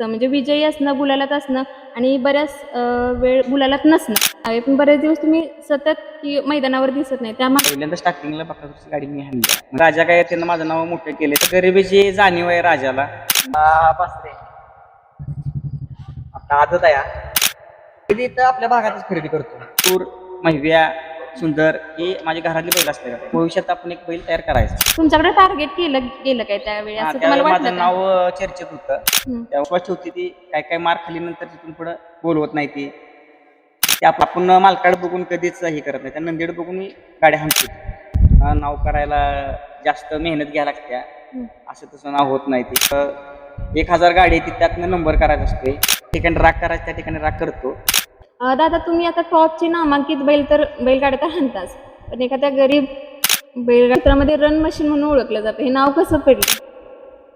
असतं. म्हणजे विजयी असणं गुलालात असणं आणि बऱ्याच वेळ गुलालात नसणं. पण बरेच दिवस तुम्ही सतत की मैदानावर दिसत नाही. त्यामागे पहिल्यांदा स्टार्टिंगला बकासूरची गाडी मी हाणली. राजा काय त्यानं माझं नाव मोठं केले तर गरिबीची जाणीव आहे राजाला. बासरे. आपला आदत आहे तर आपल्या भागातच खरेदी करतो. तूर महिव्या सुंदर हे माझ्या घरातले बैल असले भविष्यात आपण एक बैल तयार करायचा. तुमच्याकडे टार्गेट केलं गेलं काय त्यावेळी? हा, असं तुम्हाला त्यावेळी माझं वाटलं का? नाव अं, चर्चेत होतं. हम्म. तेव्हा ठेवती ती. काय काय मार खाली नंतर तिथून पुढं बोलवत नाही ती. ते आप- आपण मालकाड बघून कधीच हे करत नाही. त्या नंदीड बघून मी गाड्या हाणतो. अं, नाव करायला जास्त मेहनत घ्यायला लागत्या हम्म. असं तसं नाव होत नाही ती. एक हजार गाडी आहे ती त्यातनं नंबर करायचा असतोय. ठिकाणी राग करायचं त्या ठिकाणी राग करतो. दादा तुम्ही आता टॉपचे नामांकित बैल तर बैलगाड्या तर हाणताच पण एखाद्या गरीब बैलगाड्यामध्ये रन मशीन म्हणून ओळखलं जातं. हे नाव कसं पडलं?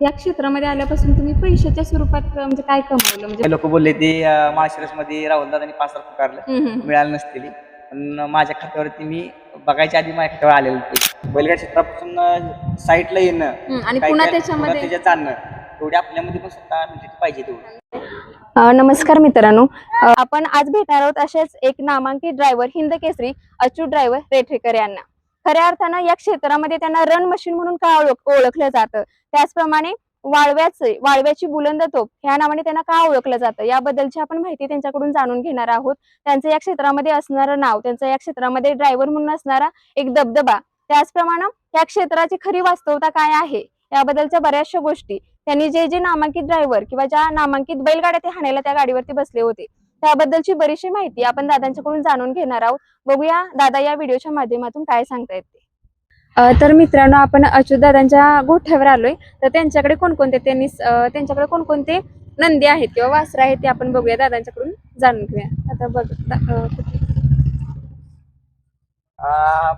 या क्षेत्रामध्ये आल्यापासून तुम्ही पैशाच्या स्वरूपात म्हणजे काय कमावलं? म्हणजे लोक बोलले ते माळशिरसमध्ये राहुल दादांनी पाच लाख पुकारलं. मिळालं नसतील. पण माझ्या खात्यावरती मी बघायच्या आधी माझ्या खात्यावर आलेलं ते बैलगाड क्षेत्रापासून साईडला येणं आणि पुन्हा त्याच्यामध्ये जाणं तेवढी आपल्यामध्ये पण स्वतः म्हणजे पाहिजे तेवढं. नमस्कार मित्रांनो. आपण आज भेटणार आहोत असेच एक नामांकित ड्रायव्हर हिंद केसरी अच्युत ड्रायव्हर रेठेकर यांना. खऱ्या अर्थानं या क्षेत्रामध्ये त्यांना रन मशीन म्हणून का ओळखलं जातं? त्याचप्रमाणे वाळव्याचे वाळव्याची बुलंद तोप ह्या नावाने त्यांना का ओळखलं जातं? याबद्दलची आपण माहिती त्यांच्याकडून जाणून घेणार आहोत. त्यांचं या क्षेत्रामध्ये असणारं नाव त्यांचं या क्षेत्रामध्ये ड्रायव्हर म्हणून असणारा एक दबदबा. त्याचप्रमाणे या क्षेत्राची खरी वास्तवता काय आहे? याबद्दलच्या बऱ्याचशा गोष्टी. त्यांनी जे जे नामांकित ड्रायव्हर किंवा ज्या नामांकित बैलगाड्या ते हाणायला त्या गाडीवरती बसले होते त्याबद्दलची बरीचशी माहिती आपण दादांच्याकडून जाणून घेणार आहोत. बघूया दादा या व्हिडिओच्या माध्यमातून काय सांगतायत येते. तर मित्रांनो आपण अच्युत दादांच्या गोठ्यावर आलोय. तर त्यांच्याकडे कोणकोणते त्यांनी त्यांच्याकडे कोणकोणते नंदी आहेत किंवा वासरं आहेत ते आपण बघूया दादांच्याकडून जाणून घेऊया. आता बघ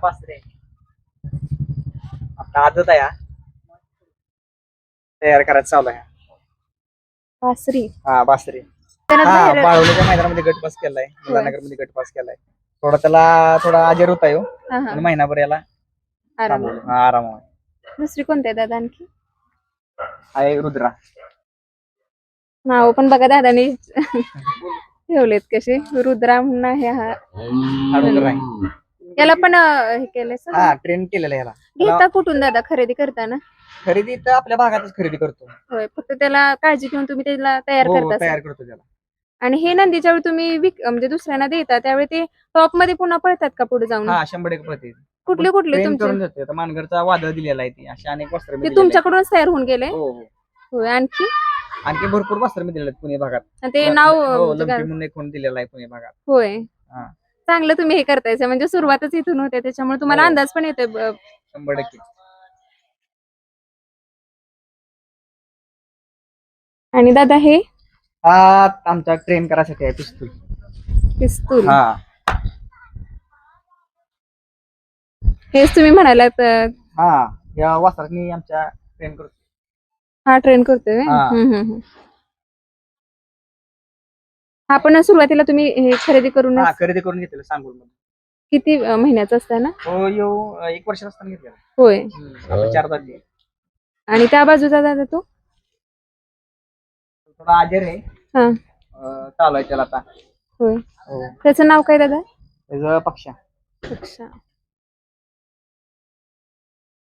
वासरे. आपला आदत आहे तयार करायचं चालू आहे. वासरी हा बासरे. हा बाहेर- बाळवणीच्या मैदानामध्ये गट पास केलाय मुलानगरमध्ये गट पास केलाय. थोडा त्याला थोडा आजार होता येऊ हा, हा. आणि महिनाभर याला आराम. थांबवलं. हा, आराम आहे. दुसरी कोणती दादा आणखी? आहे रुद्रा. नाव पण बघा दादाने. ठेवलेत कसे रुद्रा म्हणून आहे हा. हा रुद्रा आहे. याला पण अं, हे केलंय हा ट्रेन केलेला याला. घेता कुठून दादा? खरेदी करताना? खरेदी तर आपल्या भागातच खरेदी करतो. होय फक्त त्याला काळजी घेऊन तुम्ही त्याला तयार हो, करता तयार. करतो त्याला. आणि हे नंदीच्या वेळी तुम्ही विक म्हणजे दुसऱ्यांना देता त्यावेळी ते टॉपमध्ये पुन्हा पळतात का पुढे जाऊन? हा शंभर एक प्रति कुठले कुठले ट्रेन तुमचे? करून देतो आता मानगरचा वादळ दिलेला आहे ती अशा अनेक वस्त्र ते तुमच्याकडूनच तयार होऊन गेले? हो हो. होय आणखी? आणखी भरपूर वस्त्र मी दिलेले आहेत पुणे भागात. आणि ते नाव हो म्हणजे लंपी काय- म्हणून एक कोण दिलेला आहे पुणे भागात. होय. हा. चांगलं तुम्ही हे करतायचं म्हणजे सुरुवातच इथून होते त्याच्यामुळे तुम्हाला हो. अंदाज पण येतोय ब- शंभर टक्के. आणि दादा हे? हा आमचा ट्रेन करायसाठी आहे पिस्तूल. पिस्तूल. हा. हेच तुम्ही म्हणालात अं, हा या वस्त्रांनी आमच्या ट्रेन करतो हा ट्रेन करतोय हा. हम्म, हम्म, हम्म. आपण सुरुवातीला तुम्ही हे खरेदी करून हा खरेदी करून घेतलेलं सांगून मध्ये किती अं, महिन्याचं असतं ना? हो येऊ एक वर्ष असताना घेतलेला. होय. आता चार आहे. आणि त्या बाजूचा दादा तो? थोडा आजार आहे. हा. अं, चालू आहे त्याला आता. होय. हो. त्याचं नाव काय दादा? त्याचं पक्षा. अच्छा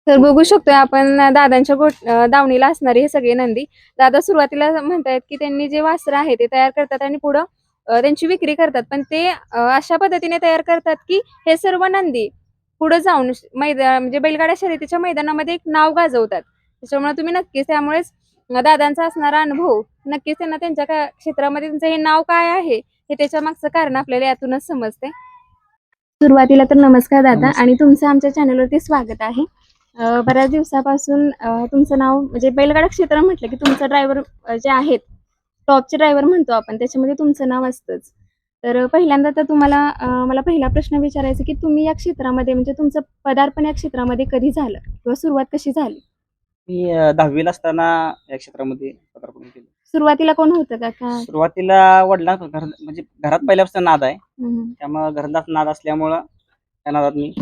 तर बघू शकतोय आपण दादांच्या गोट अं, दावणीला असणारे हे सगळे नंदी. दादा सुरुवातीला म्हणतायत की त्यांनी जे वास्त्र आहे ते तयार करतात आणि पुढं अं, त्यांची विक्री करतात. पण ते अं, अशा पद्धतीने तयार करतात की हे सर्व नंदी पुढे जाऊन मैदान म्हणजे बैलगाड्या शर्यतीच्या मैदानामध्ये एक नाव गाजवतात. त्याच्यामुळे तुम्ही नक्कीच त्यामुळेच दादांचा असणारा अनुभव नक्कीच त्यांना त्यांच्या क्षेत्रामध्ये त्यांचं हे नाव काय आहे हे त्याच्या मागचं कारण आपल्याला यातूनच समजते सुरुवातीला तर नमस्कार दादा. आणि तुमचं आमच्या चॅनलवरती स्वागत आहे. बऱ्याच दिवसापासून तुमचं नाव म्हणजे बैलगाडा क्षेत्र म्हटलं की तुमचं ड्रायव्हर जे आहेत टॉपचे ड्रायव्हर म्हणतो आपण त्याच्यामध्ये तुमचं नाव असतंच. तर पहिल्यांदा तर तुम्हाला मला पहिला प्रश्न विचारायचा की तुम्ही या क्षेत्रामध्ये म्हणजे तुमचं पदार्पण या क्षेत्रामध्ये कधी झालं? किंवा सुरुवात कशी झाली? मी अं, दहावीला असताना या क्षेत्रामध्ये पदार्पण केलं. सुरुवातीला कोण होतं का? का? सुरुवातीला वडिलां घर म्हणजे घरात पहिल्यापासून नाद आहे. हम्म. त्यामुळं घरात नाद असल्यामुळं त्या नादात मी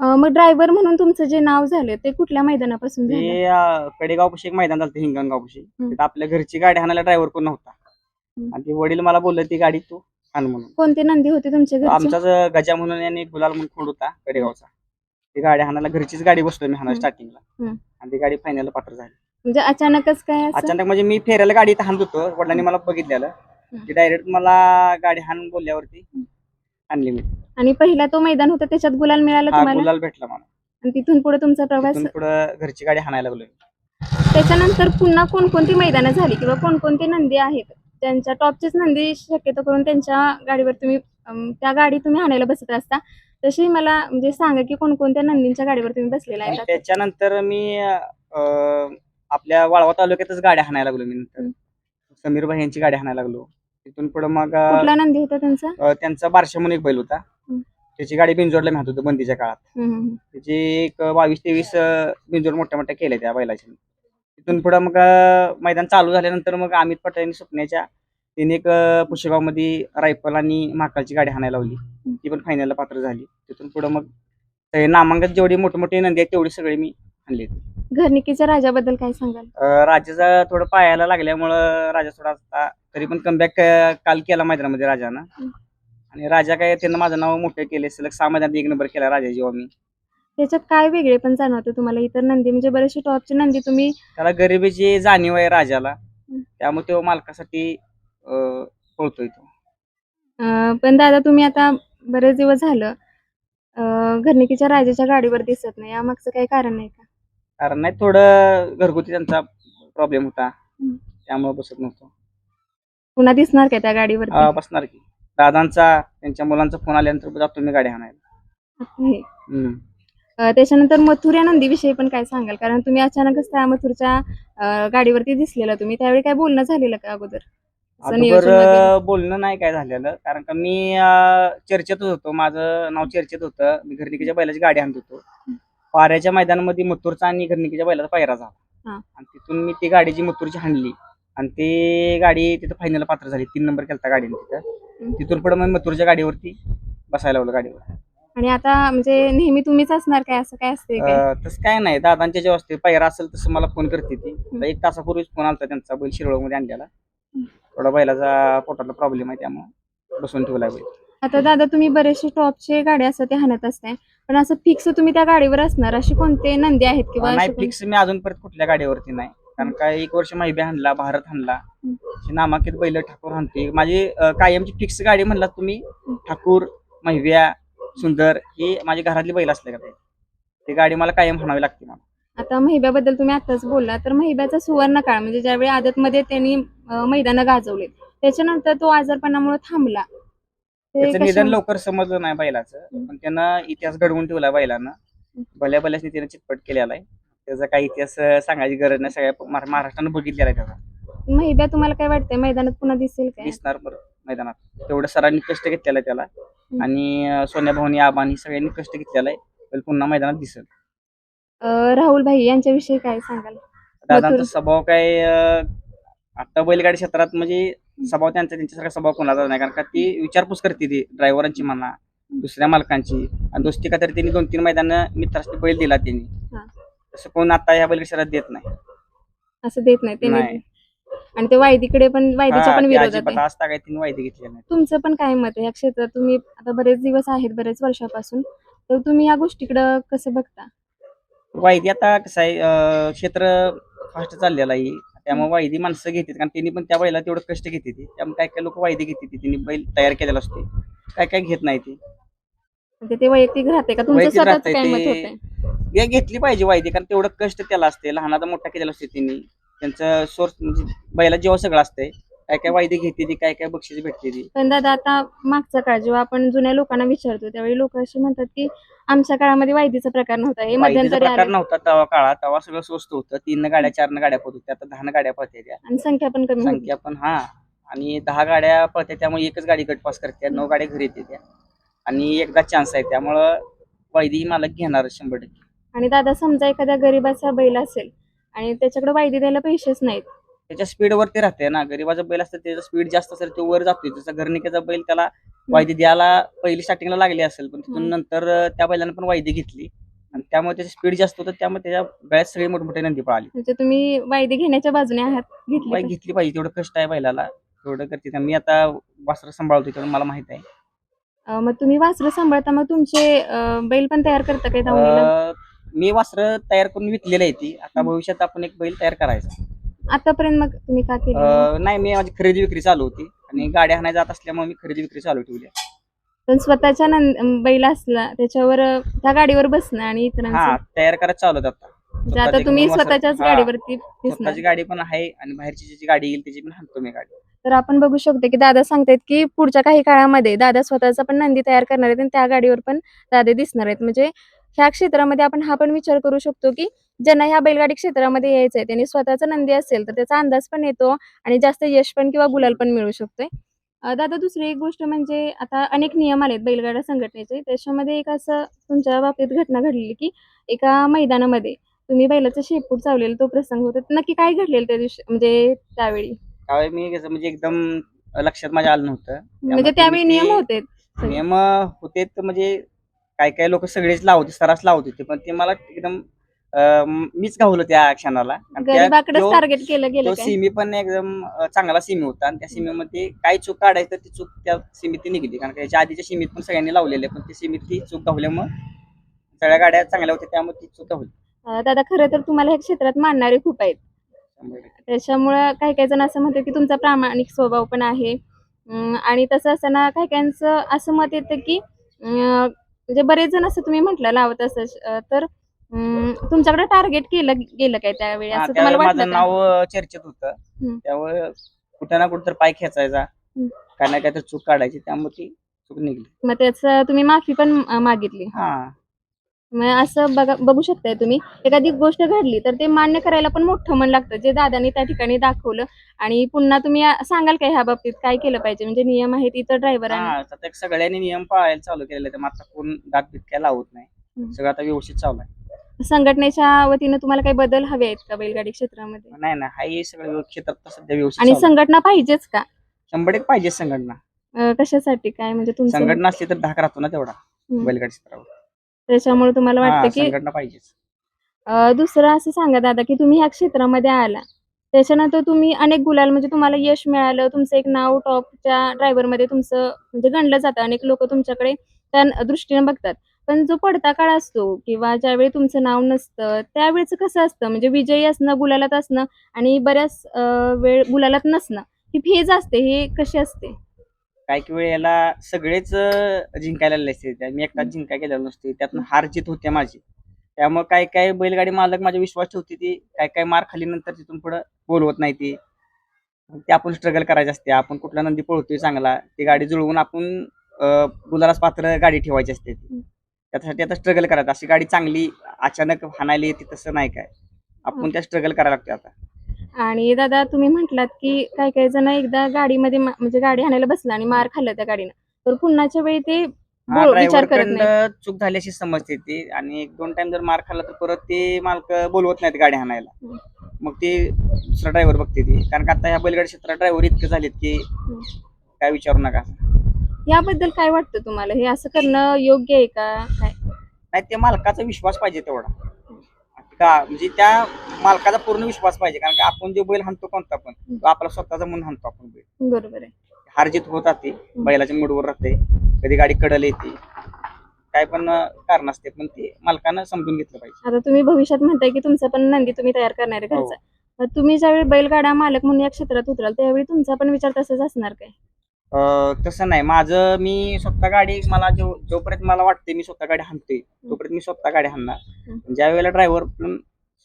अं, मग ड्रायव्हर म्हणून तुमचं जे नाव झालं ते कुठल्या मैदानापासून झालं? ते कडेगाव पाशी एक मैदान झालं हिंगणगाव पाशी. तिथं आपल्या घरची गाडी हाणायला ड्रायव्हर कोण नव्हता. हम्म. आणि ते वडील मला बोलले ती गाडी तू आण म्हणून. कोणते नंदी होते तुमच्या घरचे? आमचाच गजा म्हणून आणि गुलाल म्हणून खोंड होता कडेगावचा ती गाडी हाणायला घरचीच गाडी बसतोय मी हाणा. स्टार्टिंगला. आणि ती गाडी फायनल पात्र झाली. म्हणजे अचानकच काय असं? अचानक म्हणजे मी फेरायला गाडी इथं हाणत होतो वडिलांनी मला बघितलेलं. ती डायरेक्ट मला गाडी हाणून बोलल्यावरती आणली मी. आणि पहिला तो मैदान होता त्याच्यात गुलाल मिळाला हा तुम्हाला? गुलाल भेटला मला. आणि तिथून पुढे तुमचा प्रवास? तिथून पुढं घरची गाडी हाणायला लागलोय. त्याच्यानंतर पुन्हा कोणकोणती मैदानं झाली किंवा कोणकोणती नंदी आहेत? त्यांच्या टॉपचीच नंदी शक्यतो करून त्यांच्या गाडीवर तुम्ही त्या गाडी तुम्ही आणायला बसत असता. तशी मला म्हणजे सांगा की कोणकोणत्या नंदींच्या गाडीवर तुम्ही बसलेला आणि आहे त्याच्यानंतर मी अं, आपल्या वाळवा तालुक्यातच गाड्या हाणायला लागलो मी नंतर. समीर भाई यांची गाडी हाणायला लागलो. तिथून पुढे मग अं, कुठला नंदी होता त्यांचा? अं, त्यांचा बारशे म्हणून एक बैल होता. हम्म. त्याची गाडी बिंजोडला मी हात बंदीच्या काळात. हम्म, हम्म. त्याची एक बावीस तेवीस अं, बिंजोड मोठ्या मोठ्या केल्या त्या बैलाच्या. तिथून पुढे मग अं, मैदान चालू झाल्यानंतर मग अमित पटेल यांनी सुपण्याच्या तिने एक पुशेगावमध्ये रायफल आणि महाकालची गाडी हाणायला लावली. ती पण फायनलला पात्र झाली. तिथून पुढे मग ते नामांकन जेवढी मोठी मोठी नंदी आहेत तेवढी सगळी मी आणली घरनिकीच्या राजाबद्दल काय सांगाल? राजाचा थोडं पायाला लागल्यामुळं राजा थोडा आता तरी पण कमबॅक काल केला मैदानामध्ये राजानं. आणि राजा काय त्यानं माझं नाव मोठं केले सलग सहा मैदानात एक नंबर केला राजा जेव्हा मी. त्याच्यात काय वेगळे पण जाणवतं तुम्हाला? इतर नंदी म्हणजे बरेचसे टॉपचे नंदी तुम्ही त्याला गरिबीची जाणीव आहे राजाला. त्यामुळे तो मालकासाठी पळतोय तो. अं, पण दादा तुम्ही आता बरेच दिवस झालं अं, घरनिकीच्या राजाच्या गाडीवर दिसत नाही. यामागचं काही कारण नाही का? कारण नाही थोडं घरगुती त्यांचा प्रॉब्लेम होता. हम्म. त्यामुळे बसत नव्हतो. पुन्हा दिसणार का त्या गाडीवर अं, बसणार की. दादांचा त्यांच्या मुलांचा फोन आल्यानंतर जातो मी गाडी आणायला. हम्म. त्याच्यानंतर मथुर या नंदीविषयी पण काय सांगाल? कारण तुम्ही अचानकच त्या मथुरच्या अं, गाडीवरती दिसलेला तुम्ही. त्यावेळी काय बोलणं झालेलं का अगोदर? अगोदर बोलणं नाही काय झालेलं. कारण का मी चर्चेतच होतो. माझं नाव चर्चेत होतं. मी घरनिकीच्या बैलाची गाडी आणत होतो. पाऱ्याच्या मैदानामध्ये मथुरचा आणि घरनिकीच्या बैलाचा पायरा. झाला. आणि तिथून मी ती गाडी जी मथुरची हाणली आणि ती गाडी तिथं फायनल पात्र झाली. तीन नंबर केलता गाडीने तिथं. तिथून पुढे मग मथुरच्या गाडीवरती बसायला लावलं गाडीवर. आणि आता म्हणजे नेहमी तुम्हीच असणार काय? असं काय असते तसं काय नाही. दादांच्या जेव्हा असते पायरा असेल तसं मला फोन करते ती. एक तासापूर्वीच फोन आलता त्यांचा बैल शिरवळमध्ये आणलेला. थोडा बैलाचा पोटाला प्रॉब्लेम आहे त्यामुळे बसून ठेवला बैल. आता दादा तुम्ही बरेचसे टॉपचे गाडी असं ते हाणत असताय. पण असं फिक्स तुम्ही त्या गाडीवर असणार अशी कोणते नंदी आहेत किंवा नाही फिक्स मी अजूनपर्यंत कुठल्या गाडीवरती नाही. कारण काय एक वर्ष माहिबी हाणला भारत हाणला. नामांकित बैल ठाकूर हाणते माझी कायमची फिक्स गाडी म्हणला तुम्ही ठाकूर महिव्या सुंदर ही माझी घरातली बैल असले का ते? ती गाडी मला कायम हाणावी लागते मला. आता महिब्याबद्दल तुम्ही आताच बोलला तर महिब्याचा सुवर्ण काळ म्हणजे ज्यावेळी आदतमध्ये त्यांनी मैदानं गाजवले त्याच्यानंतर तो आजारपणामुळे थांबला. त्याचं निधन लवकर समजलं नाही बैलाचं पण त्यानं इतिहास घडवून ठेवला बैलानं भल्या भल्यासनी त्यानं चितपट केलेला आहे. त्याचा काही इतिहास सांगायची गरज नाही सगळ्या महा- महाराष्ट्रानं बघितलेला आहे त्याचा. महिब्या तुम्हाला काय वाटतंय? मैदानात पुन्हा दिसेल काय? दिसणार बरं मैदानात. तेवढं सरांनी कष्ट घेतलेला आहे त्याला. आणि सोन्या भाऊनी आबानी सगळ्यांनी कष्ट घेतलेला आहे. पुन्हा मैदानात दिसेल. अं, राहुल भाई यांच्याविषयी काय सांगाल? दादांचा मथुर- स्वभाव काय अं, आता बैलगाडी क्षेत्रात म्हणजे स्वभाव त्यांचा त्यांच्यासारखा स्वभाव कोणाचा नाही. कारण का ती विचारपूस करते ती ड्रायव्हरांची म्हणा दुसऱ्या मालकांची. आणि दोस्ती का तरी त्यांनी दोन तीन मैदान मित्रांनी बैल दिला त्यांनी हा. तसं कोण आता या बैल क्षेत्रात देत नाही. असं देत नाही त्यांनी नाही. आणि ते वायदीकडे पण वायदीच्या हा, पण ते विरोधात अजिबात आहे. आज काय त्यांनी वायदे घेतले नाही तुमचं पण काय मत आहे? या क्षेत्रात तुम्ही आता बरेच दिवस आहेत बरेच वर्षापासून. तर तुम्ही या गोष्टीकडे कसं बघता? वायदी आता कसं आहे क्षेत्र फास्ट चाललेलं आहे. त्यामुळे वायदी माणसं घेतात कारण त्यांनी पण त्या बैला तेवढं कष्ट घेते ती. त्यामुळे काय काय लोक वायदी घेते त्यांनी बैल तयार केलेला असते. काय काय घेत नाही ती. म्हणजे ते वैयक्तिक राहते का? तुमचं वैयक्तिक स्वतःच राहतंय काय मत ते- होतंय? या घेतली पाहिजे वायदी. कारण तेवढं कष्ट त्याला असते लहानाचा मोठा केलेला असते त्यांनी. त्यांचं सोर्स म्हणजे बैला जेव्हा सगळं असतंय काय काय वायदी घेते ती काय काय बक्षीस भेटते ती पण दादा आता मागचा काळ जेव्हा आपण जुन्या लोकांना विचारतो त्यावेळी लोक असे म्हणतात की आमच्या काळामध्ये वायदीचा प्रकार नव्हता हे वायदीचा मध्यंतरी प्रकार आले नव्हता तेव्हा काळात तेव्हा सगळं स्वस्त होतं. तीन गाड्या चार गाड्या पळत होत्या आता दहा गाड्या पळते त्या आणि संख्या पण कमी होती. संख्या पण हा. आणि दहा गाड्या पळते त्यामुळे एकच गाडी गट पास करते नऊ गाड्या घरी येते त्या. आणि एकदा चान्स आहे त्यामुळं वायदी ही मालक घेणार शंभर टक्के. आणि दादा समजा एखाद्या गरीबाचा बैल असेल आणि त्याच्याकडे वायदी द्यायला पैसेच नाहीत त्याच्या स्पीडवरती राहते ना. गरीबाचा बैल असतं त्याचा स्पीड जास्त असेल तो वर जातोय. त्याचा घरनिकेचा बैल त्याला वायदी द्यायला पहिली स्टार्टिंगला लागली असेल पण तिथून. नंतर त्या बैलानं पण वायदी घेतली. आणि त्यामुळे त्याची स्पीड जास्त होतं त्यामुळे त्याच्या गळ्यात सगळी मोठमोठे नंदी पळाली. म्हणजे तुम्ही वायदे घेण्याच्या बाजूने आहात बाई घेतली घेतली पाहिजे तेवढं कष्ट आहे बैलाला. तेवढं करते. मी आता वासर सांभाळतो तेवढं मला माहीत आहे. अं, मग तुम्ही वासरं सांभाळता मग तुमचे अं, बैल पण तयार करता काय धावणीला? अं, मी वासर तयार करून विकलेली आहे ती. आता हम्म. भविष्यात आपण एक बैल तयार करायचा. आतापर्यंत मग तुम्ही का केलं? अं, नाही मी माझी खरेदी विक्री चालू होती आणि गाड्या हाणायला जात असल्यामुळे मी खरेदी विक्री चालू ठेवली आहे. पण स्वतःच्या नंद बैल असला त्याच्यावर अं, त्या गाडीवर बसणं आणि हा इतरांचं तयार करायला चालू होतं आता. म्हणजे आता स्वतःची तुम्ही स्वतःच्याच हा, गाडीवरती दिसणार. स्वतःची गाडी पण आहे आणि बाहेरची जी गाडी येईल त्याची पण हाणतो मी गाडी. तर आपण बघू शकतो की दादा सांगतायत की पुढच्या काही काळामध्ये दादा स्वतःचा पण नंदी तयार करणार आहेत आणि त्या गाडीवर पण दादा दिसणार आहेत. म्हणजे ह्या क्षेत्रामध्ये आपण हा पण विचार करू शकतो की ज्यांना ह्या बैलगाडी क्षेत्रामध्ये यायचं आहे त्यांनी स्वतःचा नंदी असेल तर त्याचा अंदाज पण येतो आणि जास्त यश पण किंवा गुलाल पण मिळू शकतोय. दादा दुसरी एक गोष्ट म्हणजे आता अनेक नियम आलेत बैलगाडा संघटनेचे. त्याच्यामध्ये एक असं तुमच्या बाबतीत घटना घडलेली की एका मैदानामध्ये तुम्ही बैलाचं शेपूट चावलेलं तो प्रसंग होता. नक्की काय घडलेलं त्या दिवशी म्हणजे त्यावेळी? त्यावेळी मी कसं म्हणजे एकदम लक्षात माझ्या आलं नव्हतं. म्हणजे त्यावेळी नियम होते. नियम होते म्हणजे काय काय लोक सगळेच लावते सरास लावत होते पण ते मला एकदम अं, मीच गावलो त्या क्षणाला. आणि त्या- गरीबाकडेच तो- टार्गेट केलं गेलं तो काय? सिमी पण एकदम अं, चांगला सिमी होता. आणि त्या सीमेमध्ये काय चूक काढायचं ती चूक त्या सीमीत ती निघली. कारण का याच्या आधीच्या सीमीत पण सगळ्यांनी लावलेले पण ती सीमीत ती चूक गावल्यामुळे सगळ्या गाड्या चांगल्या होत्या त्यामुळे ती चूक गावली अं, दादा खरं तर तुम्हाला ह्या क्षेत्रात मानणारे खूप आहेत. त्याच्यामुळं काही काही जण असं म्हणतात की तुमचा प्रामाणिक स्वभाव पण आहे. अं, आणि तसं असताना काही काहींचं असं मत येतं की अं, म्हणजे बरेच जण असं तुम्ही म्हटलं लावत असं तर तुमच्याकडे टार्गेट केलं गेलं काय त्यावेळी? असं तुम्हाला त्यावेळी वाटलं माझं का? नाव अं, चर्चेत होतं. हम्म. त्यामुळे कुठं ना कुठं तर पाय खेचायचा. काय ना काय तर चूक काढायची त्यामुळे ती चूक निघली. मग त्याचं तुम्ही माफी पण अं, मागितली. हा. मग असं बघा बघू शकताय तुम्ही. एखादी गोष्ट घडली तर ते मान्य करायला पण मोठं मन लागतं. जे दादानी त्या ठिकाणी दाखवलं आणि पुन्हा तुम्ही आ- सांगाल काय ह्या बाबतीत? काय केलं पाहिजे? म्हणजे नियम आहेत इतर ड्रायव्हरांनी हा आता ते सगळ्यांनी नियम पाळायला चालू केलेले तर आता कोण दात काय लावत नाही. सगळं आता व्यवस्थित चालू आहे. संघटनेच्या वतीनं तुम्हाला काही बदल हवे आहेत का बैलगाडी क्षेत्रामध्ये? नाही ना हा हे सगळं व्यवस्थित- क्षेत्रात तर सध्या व्यवस्थित आणि चालू आहे. संघटना पाहिजेच का? शंभर एक पाहिजे संघटना. अं, कशासाठी? काय? म्हणजे तुमचं संघटना असली तर धाक राहतो ना तेवढा हम्म. बैलगाडी क्षेत्रावर. त्याच्यामुळे तुम्हाला वाटतं की संघटना पाहिजेच. अं, दुसरं असं सांगा दादा की तुम्ही ह्या क्षेत्रामध्ये आला. त्याच्यानंतर तुम्ही अनेक गुलाल म्हणजे तुम्हाला यश मिळालं. तुमचं एक नाव टॉपच्या ड्रायव्हरमध्ये तुमचं म्हणजे गणलं जातं. अनेक लोक तुमच्याकडे त्या दृष्टीने बघतात. पण जो पडता काळ असतो किंवा ज्यावेळी तुमचं नाव नसतं त्यावेळेचं कसं असतं? म्हणजे विजयी असणं गुलालात असणं आणि बऱ्याच अं, वेळ गुलालात नसणं. ही फेज असते हे कशी असते? काही काही वेळ याला सगळेच जिंकायला असते मी एकटाच जिंकाय गेलेलो नसते. त्यातनं हार जीत होते माझी. त्यामुळे काय काय बैलगाडी मालक माझा विश्वास ठेवते ती. काय काय मार खाली नंतर तिथून पुढे बोलवत नाही ती. ते आपण स्ट्रगल करायचे असते. आपण कुठला नंदी पळतोय चांगला ती गाडी जुळवून आपण गुलालास पात्र गाडी ठेवायची असते ती. त्यासाठी आता स्ट्रगल करायचं. अशी गाडी चांगली अचानक हाणायला येते तसं नाही काय. आपण त्या स्ट्रगल करायला लागते आता. आणि दादा तुम्ही म्हटलात की काही काही जण एकदा गाडीमध्ये मा- म्हणजे गाडी हाणायला बसला आणि मार खाल्लं त्या गाडीनं. तर पुन्हाच्या वेळी ते हा, बोल- विचार करत कडनं चूक झाली अशी समजते ती आणि एक दोन टाइम जर मार खाल्ला तर परत ते मालक बोलवत नाहीत गाडी हाणायला हम्म. मग ते दुसरा ड्रायव्हर बघते ती. कारण का आता ह्या बैलगाडी क्षेत्रात ड्रायव्हर इतके झालेत की काय विचारू नका. याबद्दल काय वाटतं तुम्हाला? हे असं करणं योग्य आहे का? काय? नाही ते मालकाचा विश्वास पाहिजे तेवढा. का म्हणजे त्या मालकाचा पूर्ण विश्वास पाहिजे कारण का आपण जे बैल हाणतो कोणता पण तो आपला स्वतःचा म्हणून हाणतो आपण बैल. बरोबर आहे. हार जीत होत राहते बैलाच्या मूडवर राहते कधी गाडी कडल येते काय पण कारण असते पण ते मालकानं समजून घेतलं पाहिजे. आता तुम्ही भविष्यात म्हणताय की तुमचा पण नंदी तुम्ही तयार करणार आहे हो. घरचा. तुम्ही ज्यावेळी बैलगाडा मालक म्हणून या क्षेत्रात उतराल त्यावेळी तुमचा पण विचार तसाच असणार काय? तसं नाही. माझं मी स्वतः गाडी मला जो जोपर्यंत मला वाटते मी स्वतः गाडी हाणते तोपर्यंत मी स्वतः गाडी हाणणार. ज्या वेळेला ड्रायव्हर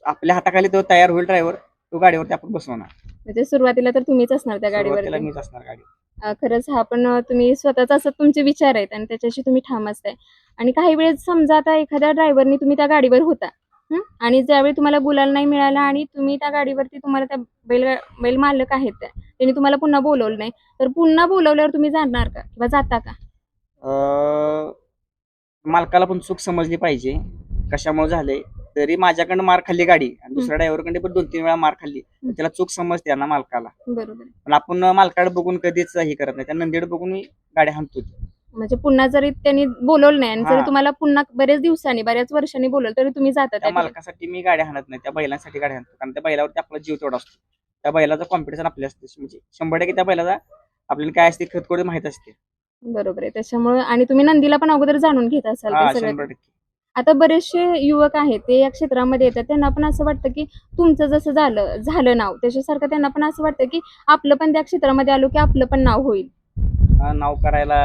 आपल्या हाताखाली तो तयार होईल ड्रायव्हर तो गाडीवरती आपण बसवणार. म्हणजे सुरुवातीला तर तुम्हीच असणार त्या सुरुवातीला गाडीवर मीच असणार गाडी खरंच हा पण तुम्ही स्वतःच असं तुमचे विचार आहेत आणि त्याच्याशी तुम्ही ठाम असताय आणि काही वेळेस समजा आता एखाद्या ड्रायव्हरनी तुम्ही त्या गाडीवर होता? आणि ज्यावेळी तुम्हाला गुलाल नाही मिळाला आणि तुम्ही त्या गाडीवरती तुम्हाला त्या बैल बैल मालक आहेत त्या त्यांनी तुम्हाला पुन्हा बोलवलं नाही तर पुन्हा बोलवल्यावर तुम्ही जाणार का किंवा जाता का? अं, मालकाला पण चूक समजली पाहिजे. कशामुळे झाले तरी माझ्याकडनं मार खाल्ली गाडी आणि दुसऱ्या ड्रायव्हरकडे पण दोन तीन वेळा मार खाल्ली. हम्म. त्याला चूक समजते ना मालकाला. बरोबर. पण आपण मालकाकडे बघून कधीच हे करत नाही. त्या नंदीकडे बघून मी गाडी हाणतो. म्हणजे पुन्हा जरी त्यांनी बोलवलं नाही आणि जरी हा. तुम्हाला पुन्हा बरेच दिवसांनी बऱ्याच वर्षांनी बोलवलं तरी तुम्ही जाता त्या त्या ठिकाणी. मालकासाठी मी गाडी हाणत नाही त्या बैलांसाठी गाडी हाणतो. कारण त्या बैलावरती आपला जीव तेवढा असतो. त्या बैलाचा कॉम्पिटिशन आपल्या असते. म्हणजे शंभर टक्के त्या बैलाचा आपल्याला काय असते खतकोडी माहीत असते. बरोबर आहे. त्याच्यामुळे आणि तुम्ही नंदीला पण अगोदर जाणून घेत असाल हा शंभर टक्के. आता बरेचसे युवक आहेत ते या क्षेत्रामध्ये येतात. त्यांना पण असं वाटतं की तुमचं जसं झालं झालं नाव त्याच्यासारखं त्यांना पण असं वाटतं की आपलं पण त्या क्षेत्रामध्ये आलो की आपलं पण नाव होईल. हा, नाव करायला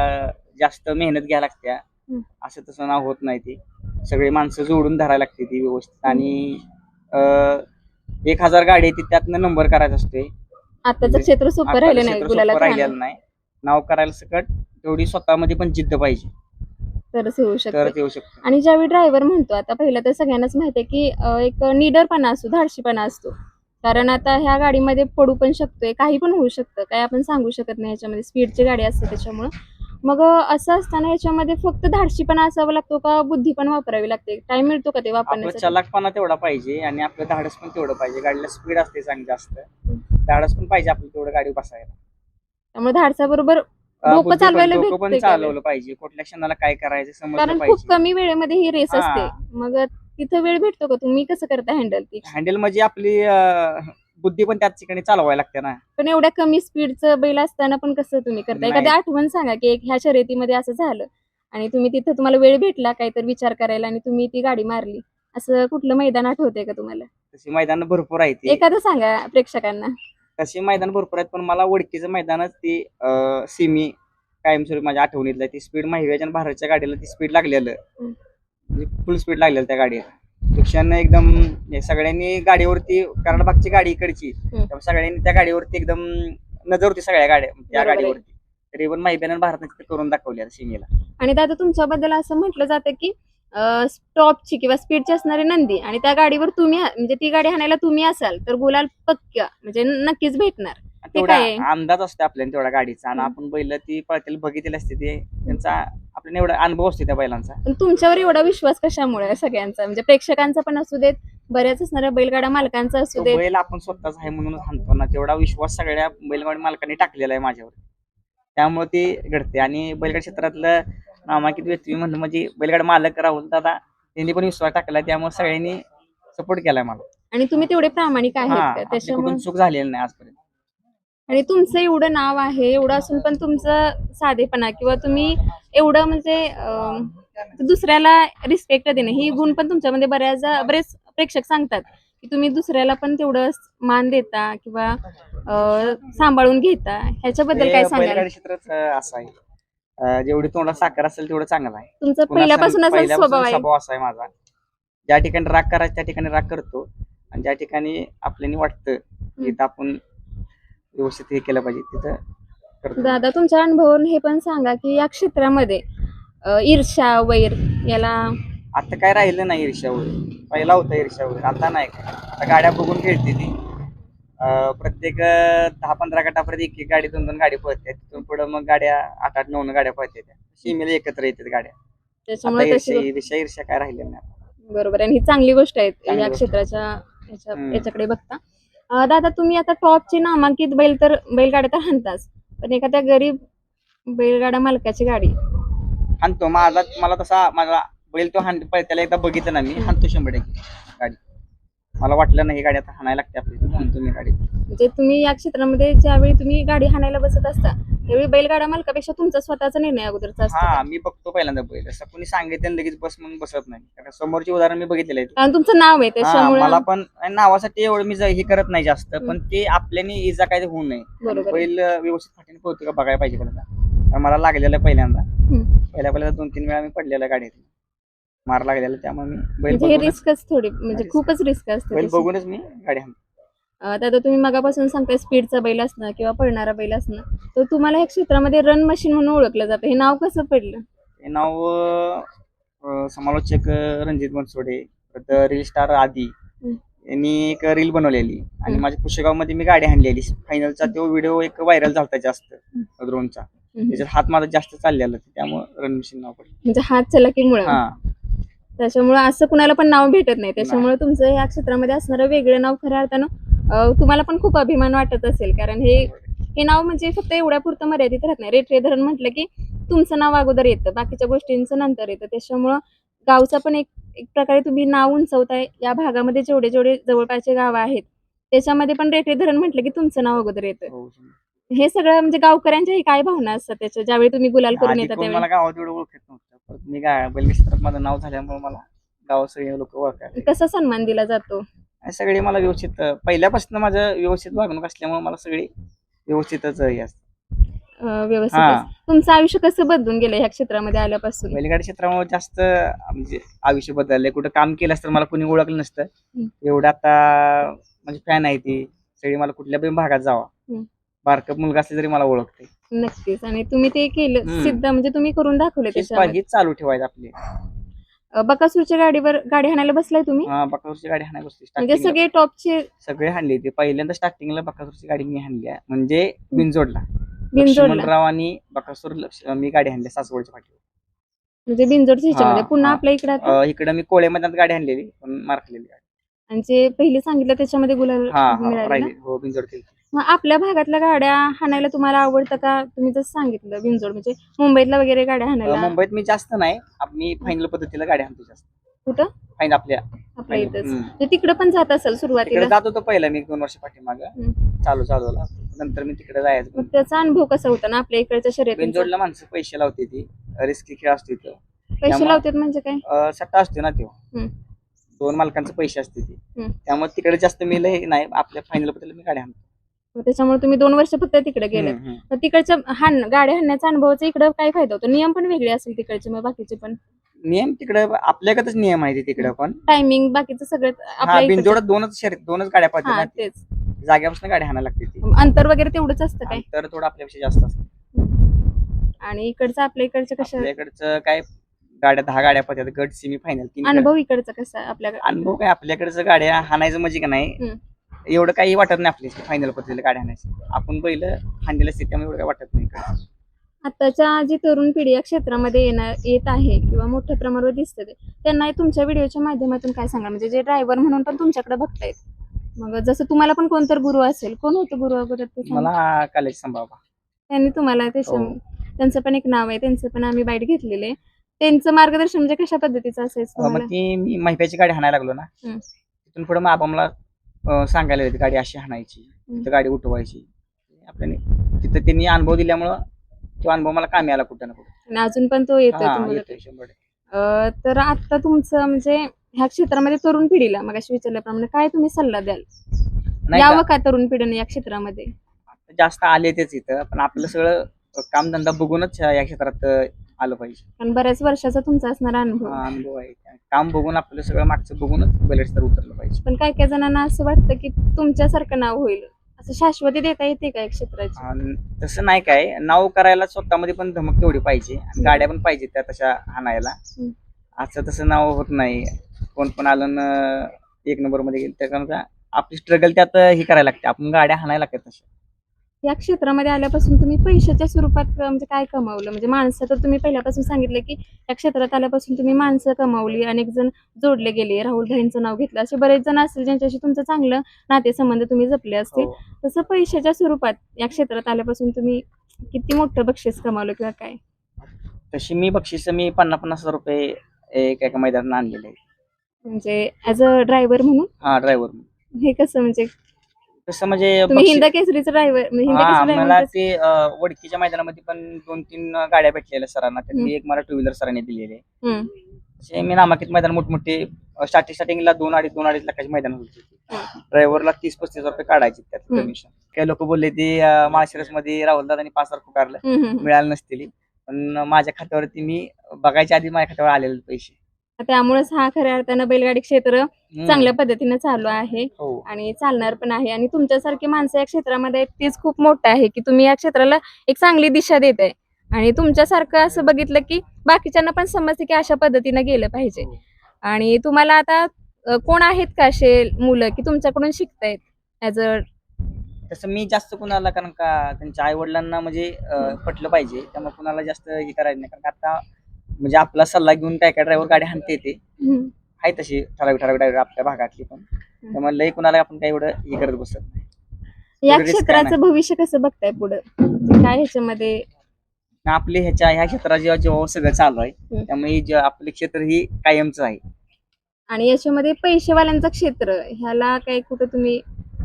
जास्त मेहनत घ्यायला लागते हम्म. असं तसं नाव होत नाही ते. सगळी माणसं जोडून धरायला लागते ती व्यवस्थित. आणि अं, एक हजार गाडी येते त्यातनं नंबर करायचा असतोय. आताचं क्षेत्र सोपं राहिलं क्षेत्र नाही सोपं राहिलेलं नाही. नाव करायला सकट तेवढी स्वतःमध्ये पण जिद्द पाहिजे. तरच होऊ तर शकतं येऊ शकतं. आणि ज्यावेळी ड्रायव्हर म्हणतो आता पहिलं तर सगळ्यांनाच माहिती आहे की अं, एक निडरपणा असतो धाडशीपणा असतो. कारण आता ह्या गाडीमध्ये पडू पण शकतोय काही पण होऊ शकतं. काय आपण सांगू शकत नाही ह्याच्यामध्ये स्पीडची गाडी असते त्याच्यामुळं. मग असं असताना ह्याच्यामध्ये फक्त धाडशीपणा असावा लागतो का बुद्धी पण वापरावी लागते? टाइम मिळतो का ते आपलं वापरण्यासाठी? चलाकपणा तेवढा पाहिजे आणि आपलं धाडस पण तेवढं पाहिजे. गाडीला स्पीड असते चांगली जास्त. धाडस पण पाहिजे आपलं तेवढं गाडी बसायला. त्यामुळे धाडसाबरोबर अं, डोकं बुद्धी पण- चालवायला डोकं पण भेटते का? चालवलं पाहिजे. कुठल्या क्षणाला काय करायचं समजलं कारण खूप पाहिजे कमी वेळेमध्ये ही रेस हा. असते. मग तिथं वेळ भेटतो का? तुम्ही कसं करता हँडल ती? हँडल म्हणजे आपली अं, बुद्धी पण त्याच ठिकाणी चालवायला लागते ना. पण एवढ्या कमी स्पीडचं बैल असताना पण कसं तुम्ही करता. एखादी आठवण सांगा की एक ह्या शर्यतीमध्ये असं झालं आणि तुम्ही तिथं तुम्हाला वेळ भेटला काहीतरी विचार करायला आणि तुम्ही ती गाडी मारली. असं कुठलं मैदान आठवतंय का तुम्हाला? तशी मैदान भरपूर आहे ती. एखादं सांगा प्रेक्षकांना. तशी मैदान भरपूर आहेत पण मला ओळखीचं मैदानच ती सिमी कायमस्वरूपी माझ्या आठवणीतलं. ती स्पीड महिव्याच्या भारतच्या गाडीला ती स्पीड लागलेलं. म्हणजे फुल स्पीड लागलेलं त्या गाडीला. रिक्षानं एकदम हे सगळ्यांनी गाडीवरती कर्नाटकची गाडी इकडची. त्यामुळे सगळ्यांनी त्या गाडीवरती एकदम नजर होती सगळ्या गाड्या त्या बरोबर आहे. गाडीवरती तरी पण महिब्यानं भारताने करून दाखवली आता सीमेला आणि दादा तुमच्याबद्दल असं म्हटलं जातं की स्टॉपची किंवा स्पीडची असणारी नंदी आणि त्या गाडीवर तुम्ही म्हणजे ती गाडी हाणायला तुम्ही असाल तर गुलाल पक्का म्हणजे नक्कीच भेटणार तेवढा काय? अंदाज असतो आपल्याला तेवढा गाडीचा आणि हम्म. आपण बैल ती पळतेला बघितलेली असते ते त्यांचा आपल्याला एवढा अनुभव असतो त्या बैलांचा. पण तुमच्यावर एवढा विश्वास कशामुळे आहे सगळ्यांचा? म्हणजे प्रेक्षकांचा पण असू देत बऱ्याच असणाऱ्या बैलगाडा मालकांचा असू तो देत. बैल आपण स्वतःच आहे म्हणून हाणतो ना तेवढा विश्वास सगळ्या बैलगाडी मालकांनी टाकलेला आहे माझ्यावर. त्यामुळे ते घडते. आणि बैलगाडी क्षेत्रातलं नामांकित व्यक्ती म्हणलं म्हणजे बैलगाडी मालक राहुल दादा त्यांनी पण विश्वास टाकला त्यामुळे सगळ्यांनी सपोर्ट केलाय मला. आणि तुम्ही तेवढे प्रामाणिक आहेत हा का? आपली त्याच्यामुळे कुठून चूक झालेली नाही आजपर्यंत. आणि तुमचं एवढं नाव आहे एवढं असून पण तुमचं साधेपणा किंवा तुम्ही एवढं म्हणजे दुसऱ्याला रिस्पेक्ट देणे ही गुण पण तुमच्यामध्ये बऱ्याच बरेच प्रेक्षक सांगतात की तुम्ही दुसऱ्याला पण तेवढं मान देता किंवा सांभाळून घेता. ह्याच्याबद्दल काय सांगाल? असं आहे. अं, जेवढी तोंडात साखर असेल तेवढं चांगलं आहे. तुमचा पुन्हा पहिल्यापासून सण- असा पहिल्यापासून स्वभाव आहे. स्वभाव असा आहे माझा. ज्या ठिकाणी राग करायचं त्या ठिकाणी राग करतो. आणि ज्या ठिकाणी आपल्याला वाटतं की आपण व्यवस्थित हे केलं पाहिजे तिथं करतो. दादा तुमच्या अनुभवावरून हे पण सांगा की या क्षेत्रामध्ये अं, ईर्ष्या वैर याला आता काय राहिलं नाही ईर्ष्यावर. पहिला होता ईर्ष्यावर आता नाही काय. आता गाड्या बघून खेळते ती. अं, प्रत्येक अं, दहा पंधरा गटापर्यंत एक एक गाडी दोन दोन गाडी पळते. तिथून पुढे मग गाड्या आठ आठ नऊ नऊ गाड्या पळते त्या. सीमेला एकत्र येतात गाड्या. आता त्याच्यामुळे ईर्ष्या तशी ईर्ष्या ईर्ष्या काय राहिलेलं नाही. बरोबर आहे. आणि ही चांगली गोष्ट आहे. चांगली या गोष्ट. क्षेत्राच्या हम्म. याच्याकडे बघता. दादा तुम्ही आता टॉपची नामांकित बैल तर बैलगाड्या तर हाणताच पण एखाद्या गरीब बैलगाडा मालकाची गाडी. हाणतो. माझा मला तसा माझा बैल तो हाण त्याला एकदा बघितलं ना मी हाणतो शंभर टक्के गाडी. मला वाटलं नाही गाडी आता हाणायला लागते आपली हाणतो मी गाडी. म्हणजे तुम्ही या क्षेत्रामध्ये ज्यावेळी तुम्ही गाडी हाणायला बसत असता त्यावेळी बैलगाडा मालकापेक्षा तुमचा स्वतःचा निर्णय अगोदरचा असतो हा? मी बघतो पहिल्यांदा बैल असं कोणी सांगितलं लगेच बस म्हणून बसत नाही कारण समोरचे उदाहरण मी बघितलेलं आहे कारण तुमचं नाव आहे हा, त्याच्यामुळे मला पण आणि नावासाठी एवढं मी ज- हे करत नाही जास्त पण ते आपल्याने इजा काय होऊ नये बरोबर. बैल व्यवस्थित फाटीने पोहतो का बघायला पाहिजे पहिल्यांदा कारण मला लागलेलं आहे पहिल्यांदा हम्म. पहिल्या पहिल्यांदा दोन तीन वेळा मी पडलेला गाडीत मार लागलेला त्यामुळे मी बैल म्हणजे हे बघूनच रिस्कच थोडी म्हणजे. खूपच रिस्क असते बैल त्याची. बघूनच मी गाडी हाणतो अं, दादा तुम्ही मगापासून सांगताय स्पीडचा बैल असणं किंवा पळणारा बैल असणं. तर तुम्हाला या क्षेत्रामध्ये रन मशीन म्हणून ओळखलं जातं. हे नाव कसं पडलं? हे नाव अं, समालोचक रणजित बनसोडे परत रील स्टार आदी हम्म. यांनी एक रील बनवलेली. आणि हम्म. माझ्या पुशेगावमध्ये मी गाडी आणलेली. फायनलचा तो व्हिडिओ एक व्हायरल झाला जास्त ड्रोनचा. त्याच्यात हात माझा जास्त चाललेला त्यामुळे रणमिशन नाव पडलं. म्हणजे हात चलाकीमुळे? हा. त्याच्यामुळे असं कुणाला पण नाव भेटत नाही. त्याच्यामुळे तुमचं ह्या क्षेत्रामध्ये असणारं वेगळं नाव खऱ्या अर्थानं तुम्हाला पण खूप अभिमान वाटत असेल कारण हे हे नाव म्हणजे फक्त एवढ्या पुरतं मर्यादित राहत नाही. रेटरे धरण म्हटलं की तुमचं नाव अगोदर येतं बाकीच्या गोष्टींचं नंतर येतं. त्याच्यामुळं गावचा पण एक एक प्रकारे तुम्ही नाव उंचवताय. या भागामध्ये जेवढे जेवढे जवळपासचे गावं आहेत त्याच्यामध्ये पण रेटरे धरण म्हटलं की तुमचं नाव अगोदर येतं. हो. हे. सगळं म्हणजे गावकऱ्यांच्याही काय भावना असतात त्याच्या? ज्यावेळी तुम्ही गुलाल करून येतात कोण त्यावेळी. मला गावात एवढं ओळखत नव्हतं परत मी क्षेत्रात माझं नाव झाल्यामुळे मला गावात सगळे लोक कसा सन्मान दिला जातो? आणि सगळे मला व्यवस्थित पहिल्यापासून माझं व्यवस्थित वागणूक असल्यामुळे मला सगळे व्यवस्थितच हे असतं. अं, व्यवस्थित हा. तुमचं आयुष्य कसं बदलून गेलं ह्या क्षेत्रामध्ये आल्यापासून? बैलगाडी क्षेत्रामुळे जास्त म्हणजे आयुष्य बदललंय. कुठं काम केलं असतं मला कोणी ओळखलं नसतं. हम्म. एवढं आता म्हणजे फॅन आहे ती. सगळी मला कुठल्या पण भागात जावा. हम्म. बारक मुलगा असले तरी मला ओळखते. नक्कीच. आणि तुम्ही ते केलं हम्म. सिद्ध म्हणजे तुम्ही करून दाखवले त्याच्यामध्ये. हेच चालू ठेवायचं आपली. बकासूरच्या गाडीवर गाडी हाणायला बसलाय तुम्ही? हा, बकासूरची गाडी हाणाय बसली. म्हणजे starting ला. सगळे टॉपचे सगळे हाणले ते पहिल्यांदा स्टार्टिंगला बकासूरची गाडी मी हाणली आहे. म्हणजे बिनजोडला. लक्ष्मणराव आणि बकासूर लक्ष- मी गाडी हाणली सासवडच्या पाठीवर. म्हणजे बिनजोडच्या ह्याच्यामध्ये हा, पुन्हा हा. आपल्या इकडे आता? अं, इकडं मी कोळे मैदानात गाडी आणलेली पण मारलेली गाडी. आणि जे पहिले सांगितलं त्याच्यामध्ये गुलाल हा हा मिळाले ना? राहिली. हो बिनजोड केली. मग आपल्या भागातल्या गाड्या हाणायला तुम्हाला आवडतं का? तुम्ही जसं सांगितलं बिनजोड म्हणजे मुंबईतला वगैरे गाड्या अं, हाणायला. मुंबईत मी जास्त नाही. आप- मी फायनल पद्धतीला गाडी आणतो जास्त. कुठं? फाईन आपल्या. आपल्या इथंच. हम्म. म्हणजे तिकडं पण जात असेल तिकडे सुरुवातीला जात होतो पहिला मी एक दोन वर्ष पाठीमाग. हम्म. चालू चालूला नंतर मी तिकडे जायचं मग त्याचा अनुभव कसा होता ना आपल्या इकडच्या शर्यतींचा? बिनजोडला माणसं पैसे लावते ती. रिस्की खेळ असतो इथं. पैसे त्यामुळे- लावतात म्हणजे काय? अं, सट्टा असतो ना तो. हम्म. दोन मालकांचे पैसे असते ती. हम्म. त्यामुळे तिकडे जास्त मी लय नाही. आपल्या फायनल पद्धतीला मी गाडी आणतो त्याच्यामुळे तुम्ही दोन वर्ष फक्त तिकडे गेले. हम्म, हम्म. तर तिकडच्या हाण गाड्या हाणण्याचा अनुभवाचा इकडं काय फायदा होतो? नियम पण वेगळे असेल तिकडचे मग बाकीचे पण. नियम तिकडे आपल्याकडेच नियम आहे तिकडे पण. टायमिंग बाकीचं सगळं हा आपल्या इकडचं- बिनजोड दोनच शर्यत दोनच गाड्या पाहिजे हा तेच. जाग्यापासून गाडी हाणायला लागते ती. अंतर वगैरे तेवढंच असतं काय? तर थोडं आपल्यापेक्षा जास्त असतं. आणि इकडचं आपल्या इकडचं कशा आपल्याकडचं काय गाड्या दहा गाड्या पाहिजे गट सेमी फायनल तीन गाड्या. अनुभव इकडचा कसा आपल्याकडे? अनुभव काय आपल्याकडचं गाड्या हाणायचं म्हणजे का नाही? हम्म. एवढं काही वाटत नाही आपली फायनल पद्धतीला गाड्या हाणायचं आपण पहिलं हांडीला असते त्यामुळे एवढं काही वाटत नाही. आताच्या जी तरुण पिढी या क्षेत्रामध्ये येणार येत आहे किंवा मोठ्या प्रमाणावर दिसते ते, त्यांना तुमच्या व्हिडिओच्या माध्यमातून काय सांगा म्हणजे जे ड्रायव्हर म्हणून पण तुमच्याकडे बघतायत मग जसं तुम्हाला पण कोणतर गुरु असेल कोण होतं गुरु अगोदर ते. मला कॉलेज संभावा त्यांनी तुम्हाला त्याच्या हो. त्यांचं पण एक नाव आहे त्यांचं पण आम्ही बाईट घेतलेले त्यांचं मार्गदर्शन म्हणजे कशा पद्धतीचं असायचं अं, मग तुम्हाला ती मी महिप्याची गाडी हाणायला लागलो ना. तिथून पुढे मग आबा मला अं, सांगायला लागले, गाडी अशी हाणायची तिथं गाडी उठवायची. आपल्याने तिथं त्यांनी अनुभव दिल्यामुळं तो अनुभव मला कामी आला कुठं ना कुठं. आणि अजून पण तो येतोय हा, तुम्हाला? येतोय शंभर टक्के. अं, तर आता तुमचं म्हणजे ह्या क्षेत्रामध्ये तरुण पिढीला मग विचारल्याप्रमाणे काय तुम्ही सल्ला द्याल? नाही यावं का? तरुण पिढीने या क्षेत्रामध्ये? जास्त आले तेच इथं पण आपलं सगळं कामधंदा बघूनच या क्षेत्रात आलं पाहिजे. कारण बऱ्याच वर्षाचा तुमचा असणारा अनुभव. हा अनुभव आहे. काम बघून आपलं सगळं मागचं बघूनच बलेट तर उतरलं पाहिजे. पण काय काय जणांना असं वाटतं की तुमच्यासारखं नाव होईल. असं शाश्वती देता येते का या क्षेत्राची? आणि तसं नाही काय. नाव करायला स्वतःमध्ये पण धमक तेवढी पाहिजे. आणि गाड्या पण पाहिजे त्या तशा हाणायला हम्म. असं तसं नाव होत नाही. कोण पण आलं न एक नंबरमध्ये गेलं त्या आपली स्ट्रगल त्यात हे करायला लागते. आपण गाड्या हाणायला लागतात तशा. या क्षेत्रामध्ये आल्यापासून तुम्ही पैशाच्या स्वरूपात म्हणजे काय कमावलं? म्हणजे माणसं तर तुम्ही पहिल्यापासून सांगितलं की या क्षेत्रात आल्यापासून तुम्ही माणसं कमावली अनेक जण जोडले गेले. राहुल भाईंचं नाव घेतलं. असे बरेच जण असतील ज्यांच्याशी तुमचं चांगलं नातेसंबंध तुम्ही जपले असतील. हो. तसं पैशाच्या स्वरूपात या क्षेत्रात आल्यापासून तुम्ही किती मोठं बक्षीस कमावलं किंवा काय? तशी मी बक्षीस मी पन्नास पन्नास हजार रुपये एक एका मैदानात आणलेले. म्हणजे ऍज अ ड्रायव्हर म्हणून? हा ड्रायव्हर हे कसं म्हणजे तसं म्हणजे तुम्ही बक्षीस- हिंद केसरीचं ड्रायव्हर हिंद हा केसरी मला driver ते अं, वडकीच्या मैदानामध्ये पण दोन तीन गाड्या भेटलेल्या सरांना हम्म. त्यातली एक मला टू व्हीलर सरांनी दिलेली आहे हम्म. असे मी नामांकित मैदान मोठमोठे स्टार्टिंग स्टार्टिंगला दोन अडीच दोन अडीच लाखाची मैदान होती ड्रायव्हरला तीस पस्तीस हजार रुपये काढायचे त्यात हम्म. कमिशन काही लोक बोलले ते माळशिरसमध्ये राहुल दादानी पाच हजार पुकारलं हम्म, हम्म. मिळालं नसतील पण माझ्या खात्यावरती मी बघायच्या आधी माझ्या खात्यावर आलेले पैसे त्यामुळेच हा खऱ्या अर्थानं बैलगाडी क्षेत्र. चांगल्या पद्धतीने चालू आहे हो. आणि चालणार पण आहे. आणि तुमच्यासारखी माणसं या क्षेत्रामध्ये आहेत तीच खूप मोठं आहे की तुम्ही या क्षेत्राला एक चांगली दिशा देत आहे आणि तुमच्यासारखं असं बघितलं की बाकीच्यांना पण समजते की अशा पद्धतीनं गेलं पाहिजे. हो. आणि तुम्हाला आता अ, कोण आहेत का असे मुलं की तुमच्याकडून शिकतायत? ऍज अ तसं मी जास्त कुणाला कारण का त्यांच्या आई वडिलांना म्हणजे अं, पटलं पाहिजे. त्यामुळे कुणाला जास्त हे करायचं नाही. कारण का आता म्हणजे आपला सल्ला घेऊन काय काय ड्रायव्हर गाडी हाणते येते हम्म. आहे तशी ठराविक ठराविक ड्रायव्हर आपल्या भागातली पण. त्यामुळे लई कुणाला आपण काही एवढं हे करत बसत नाही. या risk क्षेत्राचं भविष्य कसं बघताय पुढं? म्हणजे काय ह्याच्यामध्ये? आणि आपले ह्याच्या ह्या क्षेत्रात जेव्हा जेव्हा सगळं चालू आहे. त्यामुळे जे आपले क्षेत्र ही कायमच आहे. आणि याच्यामध्ये पैसेवाल्यांचं क्षेत्र ह्याला काही कुठं तुम्ही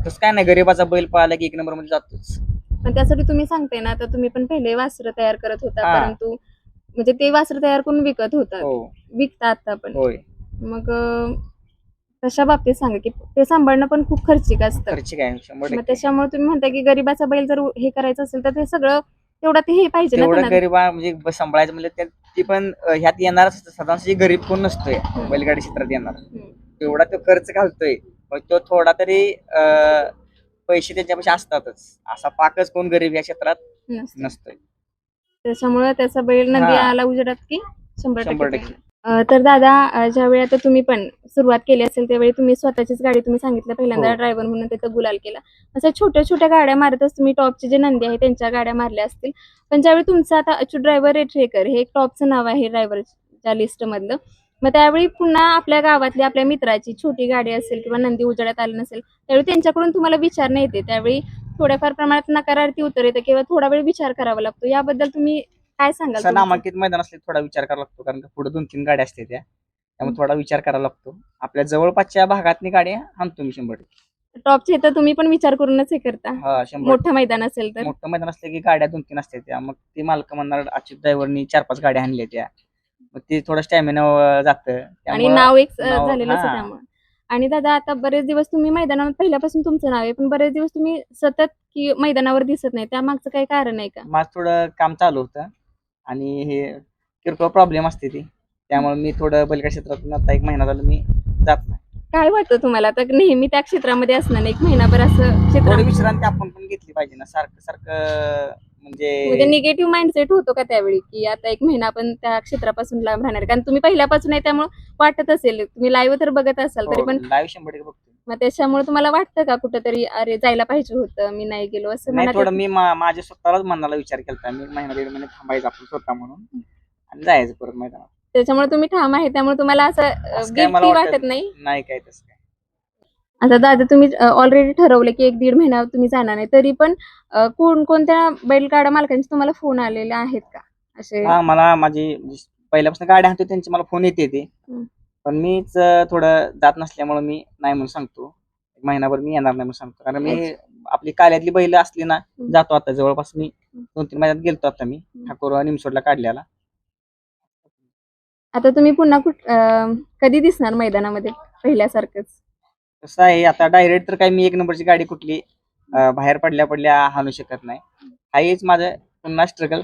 तसं काय नाही गरीबाचा बैल पाहिला की एक नंबरमध्ये जातोच. पण त्यासाठी तुम्ही सांगताय ना तर तुम्ही पण पहिले वास्त्र तयार करत होता हा. परंतु म्हणजे ते वास्त्र तयार करून विकत होता हो. विकता आता पण. होय. मग अं, तशा बाबतीत सांगा की ते सांभाळणं पण खूप खर्चिक असतं. खर्चिक आहे शंभर मग टक्के त्याच्यामुळे तुम्ही म्हणता की गरीबाचा बैल जर हे करायचं असेल तर ते सगळं तेवढं ते हे पाहिजे ना तेवढं त्यांना. गरीबा म्हणजे ब- सांभाळायचं म्हणजे ती पण अं, ह्यात येणार साधारण गरीब कोण नसतोय. बैलगाडी क्षेत्रात येणार. हम्म. तेवढा तो खर्च घालतोय. मग तो थोडा तरी अं, पैसे त्याच्यापेक्षा असतातच. असा पाकच कोण गरीब या क्षेत्रात नसतं. नसतोय. त्याच्यामुळे त्याचा बैल नंदी हा. आला उजेडात की शंभर शंभर टक्के. अं, तर दादा ज्यावेळी आता तुम्ही पण सुरुवात केली असेल त्यावेळी तुम्ही स्वतःचीच गाडी तुम्ही सांगितलं पहिल्यांदा हो. ड्रायव्हर म्हणून त्याचा गुलाल केला. असं छोट्या छोट्या गाड्या मारतच तुम्ही टॉपचे जे नंदी आहे त्यांच्या गाड्या मारल्या असतील. पण ज्यावेळी तुमचा आता अच्युत ड्रायव्हर रेट्रेकर हे एक टॉपचं नाव आहे ड्रायव्हरच्या लिस्ट मधलं मग त्यावेळी पुन्हा आपल्या गावातली आपल्या मित्राची छोटी गाडी असेल किंवा नंदी उजेडात आलं नसेल त्यावेळी त्यांच्याकडून तुम्हाला विचारणं येते. त्यावेळी थोड्याफार प्रमाणात नकारार्थी उत्तर येतं किंवा थोडा वेळ विचार करावा लागतो. याबद्दल तुम्ही काय सांगाल तुमचं? नामांकित मैदान असले थोडा विचार करावा लागतो. कारण पुढे दोन तीन गाड्या असते त्या त्यामुळे थोडा विचार करावा लागतो. आपल्या जवळपासच्या भागातली गाड्या आणतो मी शंभर टक्के. टॉपचे तर तुम्ही पण विचार करूनच हे करता. हा शंभर मोठं मैदान असेल तर? मोठं मैदान असलं की गाड्या दोन तीन असतात त्या मग ते मालक म्हणणार अच्युत ड्रायव्हरनी चार पाच गाड्या आणल्या त्या मग ते थोडं स्टॅमिना जातं. आणि त्यामुळं नाव एक अं, नाव- झालेलं असतं हा. त्यामुळे. आणि दादा आता बरेच दिवस तुम्ही मैदानावर पहिल्यापासून तुमचं नाव आहे पण बरेच दिवस तुम्ही सतत की मैदानावर दिसत नाही त्यामागचं काही कारण आहे का? माझं थोडं काम चालू होतं आणि हे किरकोळ प्रॉब्लेम असते ती. त्यामुळे मी थोडं बलिका क्षेत्रातून आता एक महिना झाला मी जात नाही. काय वाटतं तुम्हाला? तर नेहमी त्या क्षेत्रामध्ये असणार एक महिनाभर असं थोडी क्षेत्र विश्रांती आपण पण घेतली पाहिजे ना. सारखं सारखं म्हणजे म्हणजे निगेटिव्ह माइंडसेट होतो का त्यावेळी? की आता एक महिना आपण त्या क्षेत्रापासून लांब राहणार. कारण तुम्ही पहिल्यापासून आहे त्यामुळे वाटत असेल. तुम्ही लाईव्ह तर बघत असाल तरी पण लाईव्ह शंभर टक्के बघतो मग त्याच्यामुळे तुम्हाला वाटतं का कुठंतरी अरे जायला पाहिजे होतं मी नाही गेलो असं नाही मनात थोडं येतं? मी मा- माझ्या स्वतःलाच मनाला विचार केला मी एक महिना दीड महिने थांबायचं आपण स्वतः म्हणून. आणि जायचं परत मैदानात. त्याच्यामुळे तुम्ही ठाम आहे त्यामुळे तुम्हाला असं असं काय मला गिल्टी वाटत वाटत नाही? नाही काय तसं काय. आता दादा तुम्ही ऑलरेडी ठरवलं की एक दीड महिना तुम्ही जाणार नाही तरी पण अं, कोण कोणत्या बैलगाडा मालकांचे तुम्हाला फोन आलेले आहेत का? असे हा मला माझी जी पहिल्यापासून गाड्या आणतो त्यांचे मला फोन येते ते. हम्म. पण मीच अं, थोडं जात नसल्यामुळे मी नाही म्हणून सांगतो. एक महिनाभर मी येणार नाही म्हणून सांगतो. कारण मी आपली काल्यातली बैल असली ना. जातो आता. जवळपास मी दोन तीन महिन्यात गेलतो आता मी ठाकूर निमसोडला काढलेला आता तुम्ही पुन्हा कुठ अं, कधी दिसणार मैदानामध्ये? पहिल्यासारखंच. कसं आहे आता डायरेक्ट तर काही मी एक नंबरची गाडी कुठली अं, बाहेर पडल्या पडल्या हाणू शकत नाही. हाच माझं पुन्हा स्ट्रगल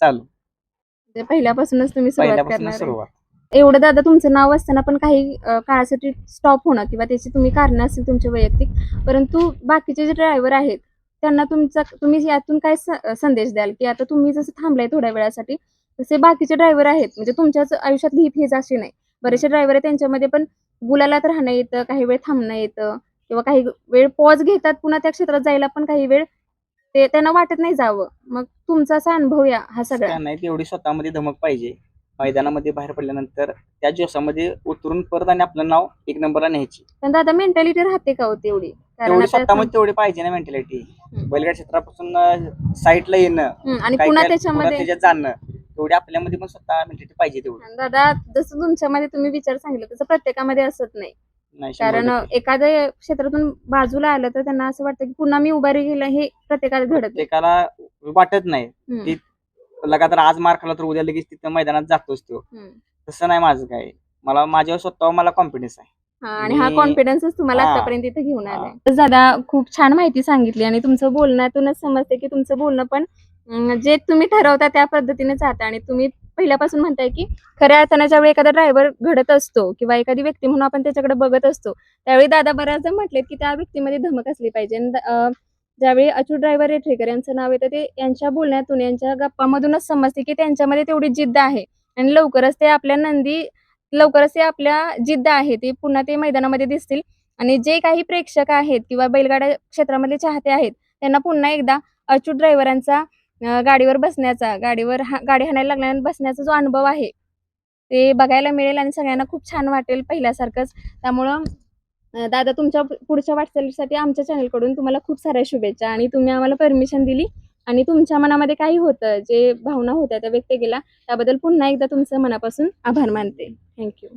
चालू. म्हणजे पहिल्यापासूनच तुम्ही सुरुवात पहिल्यापासून करणार आहे. सुरुवात. एवढं दादा तुमचं नाव असताना पण काही अं, काळासाठी स्टॉप होणं किंवा त्याची तुम्ही कारण असतील तुमचे वैयक्तिक परंतु बाकीचे जे ड्रायव्हर आहेत त्यांना तुमचा तुम्ही यातून काय स- संदेश द्याल? की आता तुम्ही जसं थांबलाय थोड्या वेळासाठी तसे बाकीचे ड्रायव्हर आहेत. म्हणजे तुमच्याच आयुष्यातली ही फेज अशी नाही. बरेचसे ड्रायव्हर आहे त्यांच्यामध्ये पण गुलालात राहणं येतं काही वेळ थांबणं येतं किंवा काही वेळ पॉज घेतात पुन्हा त्या क्षेत्रात जायला पण काही वेळ ते त्यांना वाटत नाही जावं. मग तुमचा असा अनुभव या हा सगळा. नाही तेवढी स्वतःमध्ये धमक पाहिजे. मैदानामध्ये बाहेर पडल्यानंतर त्या जोशामध्ये उतरून परत आणि आपलं नाव एक नंबरला न्यायची. पण दादा मेंटॅलिटी राहते का हो तेवढी? कारण तेवढी आता स्वतःमध्ये तेवढी पाहिजे ना मेंटॅलिटी. बैलगाड क्षेत्रापासून साईडला येणं हम्म, आणि काय- पुन्हा काय- त्याच्यामध्ये त्याच्यात जाणं तेवढी आपल्यामध्ये पण स्वतः मेंटॅलिटी पाहिजे तेवढी. आणि दादा जसं तुमच्यामध्ये तुम्ही विचार सांगितलं तसं प्रत्येकामध्ये असत नाही. नाही शंभर कारण टक्के. एखाद्या क्षेत्रातून बाजूला आलं तर त्यांना असं वाटतं की पुन्हा मी उभारी गेलं हे प्रत्येकाला घडत नाही. प्रत्येकाला वाटत नाही. हम्म, ती- लगातार आज मार खाला तर उद्या लगेच तिथं मैदानात जातोच तो. तसं नाही माझं काय मला माझ्यावर स्वतः मला कॉन्फिडन्स आहे आणि हा कॉन्फिडन्सच तुम्हाला. आतापर्यंत इथे घेऊन. आलाय तर दादा खूप छान माहिती सांगितली आणि तुमचं बोलण्यातूनच समजते की तुमचं बोलणं पण जे तुम्ही ठरवता त्या पद्धतीने जाता आणि तुम्ही पहिल्यापासून म्हणताय की खऱ्या अर्थानं ज्यावेळी एखादा ड्रायव्हर घडत असतो किंवा एखादी व्यक्ती म्हणून आपण त्याच्याकडे बघत असतो त्यावेळी दादा बऱ्याचदा म्हटलेत की त्या व्यक्तीमध्ये धमक असली पाहिजे ज्यावेळी अच्युत ड्रायव्हर रेठेकर यांचं नाव येतं ते यांच्या बोलण्यातून यांच्या गप्पामधूनच समजते की त्यांच्यामध्ये तेवढी जिद्द आहे. आणि लवकरच ते आपल्या नंदी लवकरच ते आपल्या जिद्द आहे ते पुन्हा ते मैदानामध्ये दिसतील. आणि जे काही प्रेक्षक आहेत किंवा बैलगाड्या क्षेत्रामधले चाहते आहेत त्यांना पुन्हा एकदा अच्युत ड्रायव्हरांचा गाडीवर बसण्याचा गाडीवर हा- गाडी हाणायला लागल्यानंतर बसण्याचा जो अनुभव आहे ते बघायला मिळेल आणि सगळ्यांना खूप छान वाटेल पहिल्यासारखंच. त्यामुळं दादा तुमच्या पुढच्या वाटचालीसाठी आमच्या चॅनलकडून तुम्हाला खूप साऱ्या शुभेच्छा आणि तुम्ही आम्हाला परमिशन दिली आणि तुमच्या मनामध्ये काही होतं जे भावना होत्या त्या व्यक्त केला त्याबद्दल पुन्हा एकदा तुमचं मनापासून आभार मानते. थँक्यू